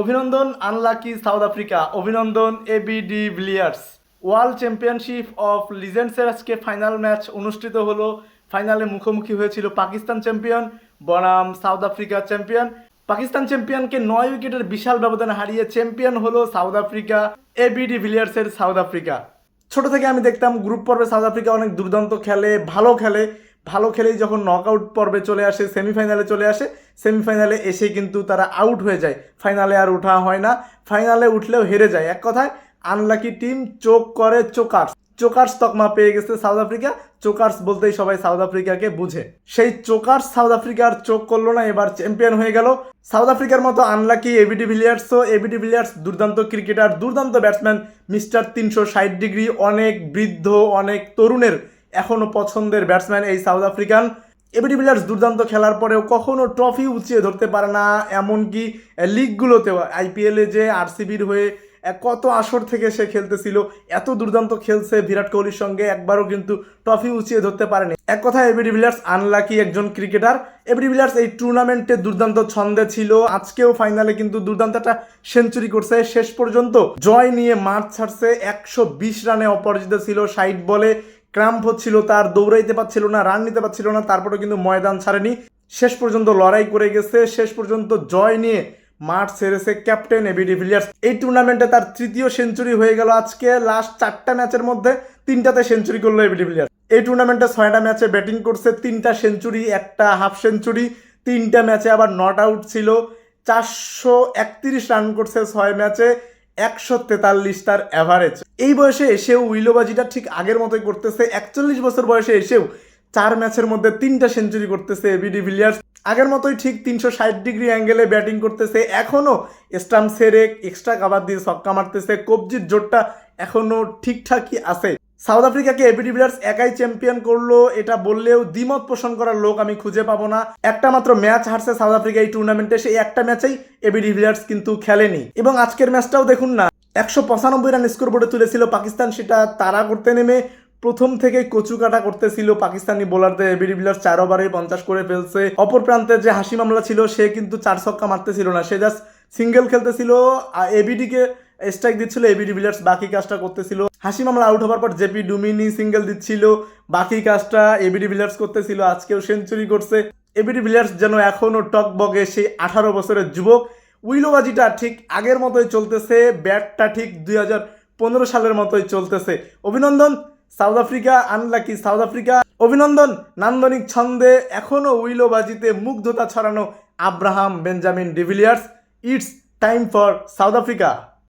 অভিনন্দন unlucky South Africa অভিনন্দন AB de Villiers world championship of লিজেন্ডসের আজকে ফাইনাল ম্যাচ অনুষ্ঠিত হলো। ফাইনালে মুখোমুখি হয়েছিল পাকিস্তান চ্যাম্পিয়ন বনাম সাউথ আফ্রিকা চ্যাম্পিয়ন পাকিস্তান চ্যাম্পিয়নকে নয় উইকেটের বিশাল ব্যবধানে হারিয়ে চ্যাম্পিয়ন হলো সাউথ আফ্রিকা এবিডি ভিলিয়ার্সের সাউথ আফ্রিকা ছোট থেকে আমি দেখতাম গ্রুপ পর্বে সাউথ আফ্রিকা অনেক দুর্দান্ত খেলে, ভালো খেলে। ভালো খেলেই যখন নকআউট পর্বে চলে আসে সেমিফাইনালে চলে আসে সেমিফাইনালে এসে কিন্তু তারা আউট হয়ে যায়। ফাইনালে আর ওঠা হয় না। ফাইনালে উঠলেও হেরে যায়। এক কথায় আনলাকি টিম চোখ করে চোকার্স। চোকার্স তকমা পেয়ে গেছে সাউথ আফ্রিকা। চোকার্স বলতেই সবাই সাউথ আফ্রিকাকে বুঝে। সেই চোকার্স সাউথ আফ্রিকার চোখ করল না, এবার চ্যাম্পিয়ন হয়ে গেল। সাউথ আফ্রিকার মতো আনলাকি এবিডি ভিলিয়ার্সও এবিডি ভিলিয়ার্স দুর্দান্ত ক্রিকেটার দুর্দান্ত ব্যাটসম্যান মিস্টার তিনশো ষাট ডিগ্রি অনেক বৃদ্ধ, অনেক তরুণের এখনও পছন্দের ব্যাটসম্যান এই সাউথ আফ্রিকান। এবিডি ভিলিয়ার্স দুর্দান্ত খেলার পরেও কখনো ট্রফি উঁচিয়ে ধরতে পারে না, এমনকি লিগগুলোতেও আইপিএলে যে আরসিবির হয়ে কত আসর থেকে সে খেলতেছিল, এত দুর্দান্ত খেলছে বিরাট কোহলির সঙ্গে, একবারও কিন্তু ট্রফি উঁচিয়ে ধরতে পারেনি। এক কথায় এবিডি ভিলিয়ার্স আনলাকি একজন ক্রিকেটার এবিডি ভিলিয়ার্স এই টুর্নামেন্টে দুর্দান্ত ছন্দে ছিল, আজকেও ফাইনালে কিন্তু দুর্দান্ত একটা সেঞ্চুরি করছে। শেষ পর্যন্ত জয় নিয়ে মাঠ ছাড়ছে, একশো বিশ রানে অপরাজিত ছিল ষাট বলে। ক্রাম্প হচ্ছিল তার, দৌড়াইতে পারছিল না, রান নিতে পারছিল না তারপরে কিন্তু ময়দান ছাড়েনি। শেষ পর্যন্ত লড়াই করে গেছে, শেষ পর্যন্ত জয় নিয়ে মাঠ ছেড়েছে ক্যাপ্টেন এবি ডিভিলিয়ার্স এই টুর্নামেন্টে তার তৃতীয় সেঞ্চুরি হয়ে গেল আজকে লাস্ট চারটা ম্যাচের মধ্যে তিনটাতে সেঞ্চুরি করল এবি ডিভিলিয়ার্স এই টুর্নামেন্টে ছয়টা ম্যাচে ব্যাটিং করছে, তিনটা সেঞ্চুরি একটা হাফ সেঞ্চুরি তিনটা ম্যাচে আবার নট আউট ছিল। চারশো একত্রিশ রান করছে ছয় ম্যাচে একশো তেতাল্লিশ তার অ্যাভারেজ এই বয়সে এসেও উইলোবাজিটা ঠিক আগের মতোই করতেছে। একচল্লিশ বছর বয়সে এসেও চার ম্যাচের মধ্যে তিনটা সেঞ্চুরি করতেছে এবিডি ভিলিয়ার্স। আগের মতোই ঠিক তিনশো ষাট ডিগ্রি অ্যাঙ্গেলে ব্যাটিং করতেছে। এখনও স্টাম্প সেরে এক্সট্রা কাভার দিয়ে ছক্কা মারতেছে। কবজির জোরটা এখনও ঠিকঠাকই আছে। সাউথ আফ্রিকাকে এবিডি ভিলিয়ার্স একাই চ্যাম্পিয়ন করল, এটা বললেও দ্বিমত পোষণ করার লোক আমি খুঁজে পাবো না। একটা মাত্র ম্যাচ হারছে সাউথ আফ্রিকা এই টুর্নামেন্টে সেই একটা ম্যাচেই এবিডি ভিলিয়ার্স কিন্তু খেলেনি। এবং আজকের ম্যাচটাও দেখুন না। একশো পঁচানব্বই রান স্কোর বোর্ডে তুলেছিল পাকিস্তান, সেটা তারা করতে নেমে প্রথম থেকে কচু কাটা করতেছিল পাকিস্তানি বোলারদের। এবিডি ভিলিয়ার্স চার ওভারে পঞ্চাশ করে ফেলছে। অপর প্রান্তে যে হাসি মামলা ছিল, সে কিন্তু চার ছক্কা মারতেছিল না। সে জাস্ট সিঙ্গেল খেলতেছিল এবিডিকে স্ট্রাইক দিচ্ছিল এবিডি ভিলিয়ার্স বাকি কাজটা করতেছিল। হাসি মামলা আউট হওয়ার পর জেপি ডুমিনি সিঙ্গেল দিচ্ছিল, বাকি কাজটা এবিডি ভিলিয়ার্স করতেছিল। আজকেও সেঞ্চুরি করছে। এবিডি ভিলিয়ার্স যেন এখনও টক বগে সেই আঠারো বছরের যুবক। উইলোবাজিটা ঠিক আগের মতোই চলতেছে, ব্যাটটা ঠিক দুই হাজার পনেরো সালের মতোই চলতেছে। অভিনন্দন, South Africa unlucky South Africa. অভিনন্দন, নান্দনিক ছন্দে এখনও উইলোবাজিতে মুগ্ধতা ছড়ানো Abraham Benjamin de Villiers. It's time for South Africa.